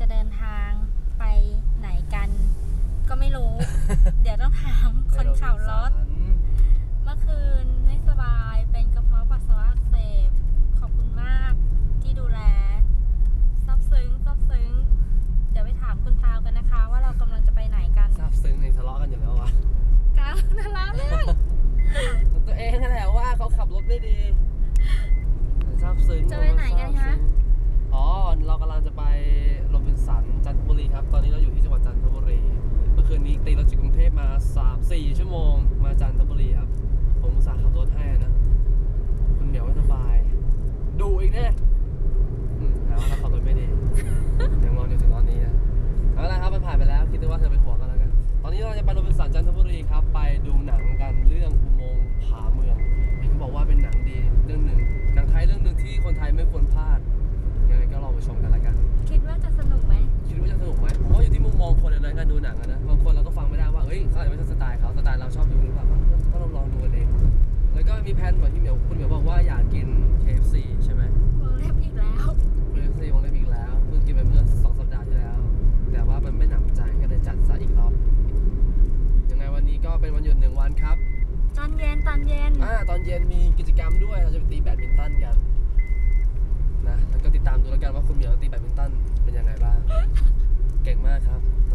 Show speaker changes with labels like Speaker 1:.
Speaker 1: จะเดินทาง
Speaker 2: สันจันทบุรีครับ ตอนนี้เราอยู่ที่จังหวัดจันทบุรี เมื่อคืนนี้ตีรถจากกรุงเทพมา 3-4 ชั่วโมง มาจันทบุรีครับ ผมอุตส่าห์ขับรถให้นะ คุณเหนียวไม่สบาย ดูอีกแน่อืมแล้วเราขับรถไม่ดียังงอนอยู่ถึงตอนนี้นะเอาละครับมันผ่านไปแล้ว คิดว่าเธอเป็นหัวกันแล้วกัน ตอนนี้เราจะไปโรบินสันจันทบุรีครับ ไปดูหนังกันเรื่อง มีแพนเหมือนที่เหมียวคุณเหมียวบอกว่าอยากกิน KFC ใช่ไหม
Speaker 1: วงเล็บอีกแล้ว
Speaker 2: KFC วงเล็บอีกแล้วเพิ่งกินไปเมื่อสองสัปดาห์ที่แล้ว แต่ว่ามันไม่หนำใจก็เลยจัดซะอีกรอบยังไงวันนี้ก็เป็นวันหยุดหนึ่งวันครับ
Speaker 1: ตอนเย็นตอนเย็น อ่
Speaker 2: าตอนเย็นมีกิจกรรมด้วยเราจะไปตีแบดมินตันกันนะแล้วก็ติดตามดูแล้วกันว่าคุณเหมียวตีแบดมินตันเป็นยังไงบ้าง เก่งมากครับท